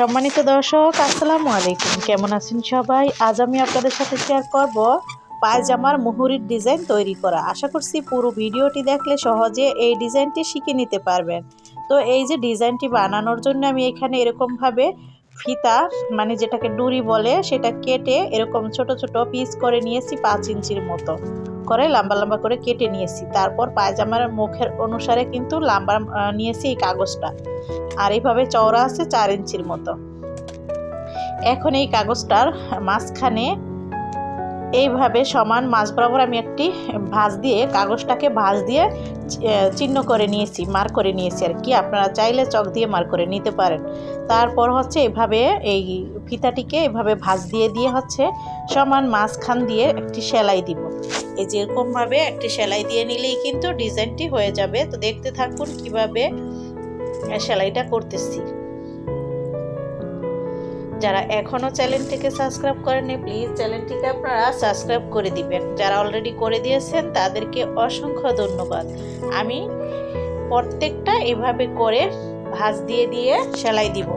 সম্মানিত দর্শক, আসসালামু আলাইকুম। কেমন আছেন সবাই? আজ আমি আপনাদের সাথে শেয়ার করব পায়জামার মুহুরির ডিজাইন তৈরি করা। আশা করছি পুরো ভিডিওটি দেখলে সহজে এই ডিজাইনটি শিখে নিতে পারবেন। তো এই যে ডিজাইনটি বানানোর জন্য আমি এখানে এরকমভাবে ফিতা মানে যেটাকে ডুরি বলে, সেটা কেটে এরকম ছোট ছোট পিস করে নিয়েছি পাঁচ ইঞ্চির মতো। করে লম্বা লম্বা করে কেটে নিয়েছি। তারপর পায়জামার মুখের অনুসারে কিন্তু লম্বা নিয়েছি এই কাগজটা। আর এইভাবে চওড়া আছে চার ইঞ্চির মতো। এখন এই কাগজটার মাঝখানে এইভাবে সমান মাছ বরাবর আমি একটি ভাঁজ দিয়ে, কাগজটাকে ভাঁজ দিয়ে চিহ্ন করে নিয়েছি, মার করে নিয়েছি আর কি। আপনারা চাইলে চক দিয়ে মার করে নিতে পারেন। তারপর হচ্ছে এভাবে এই ফিতাটিকে এভাবে ভাঁজ দিয়ে দিয়ে হচ্ছে সমান মাঝখান দিয়ে একটি সেলাই দিব। এই যেরকমভাবে একটি সেলাই দিয়ে নিলেই কিন্তু ডিজাইনটি হয়ে যাবে। তো দেখতে থাকুন কীভাবে সেলাইটা করতেছি। যারা এখনও চ্যানেলটিকে সাবস্ক্রাইব করেননি প্লিজ চ্যানেলটিকে আপনারা সাবস্ক্রাইব করে দিবেন। যারা অলরেডি করে দিয়েছেন, তাদেরকে অসংখ্য ধন্যবাদ। আমি প্রত্যেকটা এভাবে করে ভাঁজ দিয়ে দিয়ে সেলাই দিব।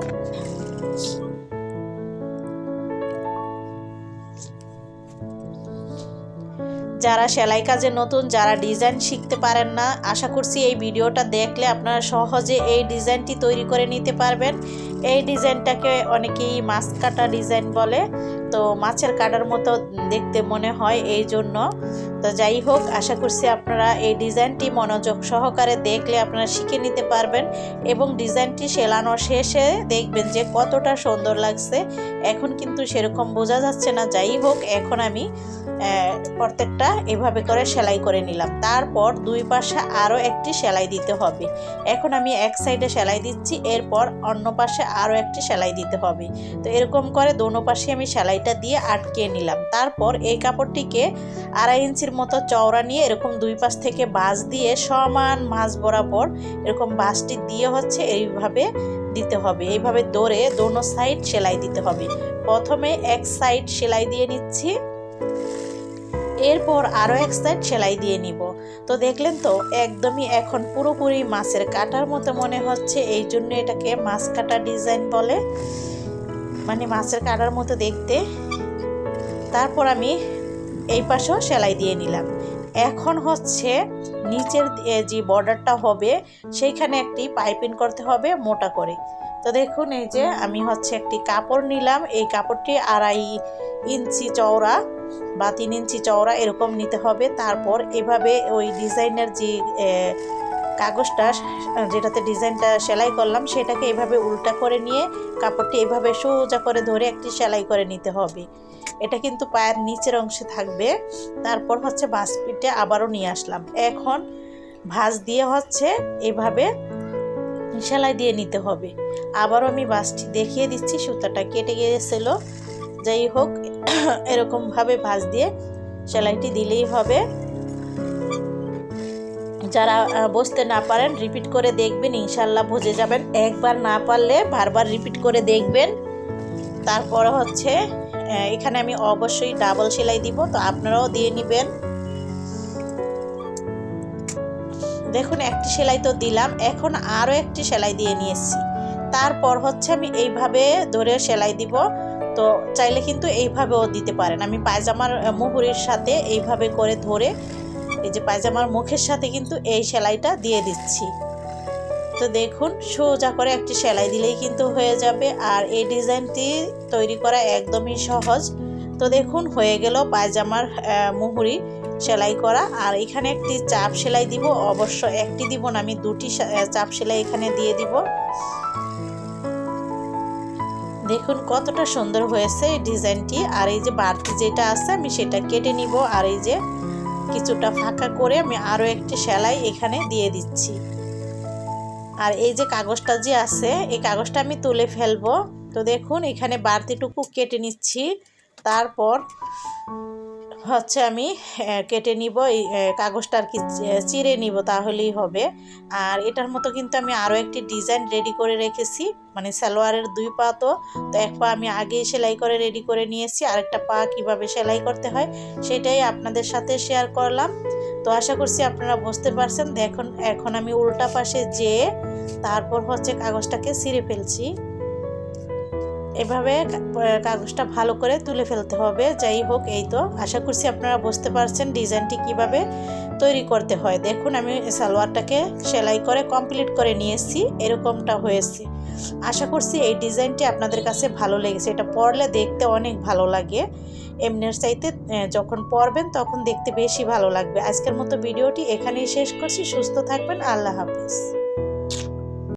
যারা সেলাই কাজে নতুন, যারা ডিজাইন শিখতে পারেন না, আশা করছি এই ভিডিওটা দেখলে আপনারা সহজে এই ডিজাইনটি তৈরি করে নিতে পারবেন। এই ডিজাইনটাকে অনেকেই মাছ কাটা ডিজাইন বলে, তো মাছের কাটার মতো দেখতে মনে হয় এই জন্য। তো যাই হোক, আশা করছি আপনারা এই ডিজাইনটি মনোযোগ সহকারে দেখলে আপনারা শিখে নিতে পারবেন এবং ডিজাইনটি সেলানো শেষে দেখবেন যে কতটা সুন্দর লাগছে। এখন কিন্তু সেরকম বোঝা যাচ্ছে না। যাই হোক, এখন আমি প্রত্যেকটা এভাবে করে সেলাই করে নিলাম। তারপর দুই পাশে আরও একটি সেলাই দিতে হবে। এখন আমি এক সাইডে সেলাই দিচ্ছি, এরপর অন্য পাশে আরও একটি সেলাই দিতে হবে। তো এরকম করে দোনো পাশে আমি সেলাইটা দিয়ে আটকে নিলাম। তারপর এই কাপড়টিকে আড়াই ইঞ্চির মতো চওড়া নিয়ে এরকম দুই পাশ থেকে বাঁশ দিয়ে সমান মাছ বরাবর এরকম বাঁশটি দিয়ে হচ্ছে এইভাবে দিতে হবে। এইভাবে দৌড়ে দোনো সাইড সেলাই দিতে হবে। প্রথমে এক সাইড সেলাই দিয়ে নিচ্ছি। এরপর আরও এক সাইড সেলাই দিয়ে নিব। তো দেখলেন তো, একদমই এখন পুরোপুরি মাছের কাটার মতো মনে হচ্ছে, এই জন্য এটাকে মাছ কাটা ডিজাইন বলে। মানে মাছের কাটার মতো দেখতে। তারপর আমি এই পাশেও সেলাই দিয়ে নিলাম। এখন হচ্ছে নিচের যে বর্ডারটা হবে, সেইখানে একটি পাইপিং করতে হবে মোটা করে। তো দেখুন এই যে আমি হচ্ছে একটি কাপড় নিলাম। এই কাপড়টি আড়াই ইঞ্চি চওড়া। বা তিন ইঞ্চি চওড়া এরকম নিতে হবে। তারপর এভাবে ওই ডিজাইনের যে কাগজটা, যেটাতে ডিজাইনটা সেলাই করলাম, সেটাকে এভাবে উল্টা করে নিয়ে কাপড়টি এভাবে সোজা করে ধরে একটি সেলাই করে নিতে হবে। এটা কিন্তু পায়ের নিচের অংশে থাকবে। তারপর হচ্ছে বাসপিটে আবারও নিয়ে আসলাম। এখন ভাঁজ দিয়ে হচ্ছে এভাবে সেলাই দিয়ে নিতে হবে। আবারও আমি বাসটি দেখিয়ে দিচ্ছি, সুতাটা কেটে গিয়েছিল যাই হোক এরকমভাবে ভাঁজ দিয়ে সেলাইটি দিলেই হবে। যারা বসতে না পারেন রিপিট করে দেখবেন ইনশাল্লাহ বুঝে যাবেন। একবার না পারলে বারবার রিপিট করে দেখবেন। তারপর হচ্ছে এখানে আমি অবশ্যই ডাবল সেলাই দিব, তো আপনারাও দিয়ে নেবেন। দেখুন, একটি সেলাই তো দিলাম, এখন আরও একটি সেলাই দিয়ে নিয়েছি। তারপর হচ্ছে আমি এইভাবে ধরে সেলাই দিব। তো চাইলে কিন্তু এইভাবেও দিতে পারেন। আমি পায়জামার মুহুরির সাথে এইভাবে করে ধরে এই যে পায়জামার মুখের সাথে কিন্তু এই সেলাইটা দিয়ে দিচ্ছি। তো দেখুন, সোজা করে একটি সেলাই দিলেই কিন্তু হয়ে যাবে। আর এই ডিজাইনটি তৈরি করা একদমই সহজ। তো দেখুন, হয়ে গেল পায়জামার মুহুরি সেলাই করা। আর এখানে একটি চাপ সেলাই দিব। অবশ্য একটি দিব না, আমি দুটি চাপ সেলাই এখানে দিয়ে দিব। দেখুন কতটা সুন্দর হয়েছে এই ডিজাইনটি। আর এই যে বাড়তি যেটা আছে, আমি সেটা কেটে নিব। আর এই যে কিছুটা ফাঁকা করে আমি আরও একটি সেলাই এখানে দিয়ে দিচ্ছি। আর এই যে কাগজটা যে আছে, এই কাগজটা আমি তুলে ফেলব। তো দেখুন, এখানে বাড়তিটুকু কেটে নিচ্ছি। তারপর হচ্ছে আমি কেটে নিব, এই কাগজটা আর কি চিরে নিব, তাহলেই হবে। আর এটার মতো কিন্তু আমি আরও একটি ডিজাইন রেডি করে রেখেছি মানে সালোয়ারের দুই পা তো তো এক পা আমি আগেই সেলাই করে রেডি করে নিয়েছি, আরেকটা পা কীভাবে সেলাই করতে হয় সেটাই আপনাদের সাথে শেয়ার করলাম। তো আশা করছি আপনারা বুঝতে পারছেন, দেখুন, এখন আমি উল্টা পাশে যেয়ে তারপর হচ্ছে কাগজটাকে ছিঁড়ে ফেলছি। এভাবে কাগজটা ভালো করে তুলে ফেলতে হবে। যাই হোক, এই তো। আশা করছি আপনারা বুঝতে পারছেন ডিজাইনটি কীভাবে তৈরি করতে হয়। দেখুন, আমি সালোয়ারটাকে সেলাই করে কমপ্লিট করে নিয়েছি। এরকমটা হয়েছে। আশা করছি এই ডিজাইনটি আপনাদের কাছে ভালো লেগেছে। এটা পরলে দেখতে অনেক ভালো লাগে। এমনের চাইতে যখন পরবেন তখন দেখতে বেশি ভালো লাগবে। আজকের মতো ভিডিওটি এখানেই শেষ করছি। সুস্থ থাকবেন। আল্লাহ হাফিজ।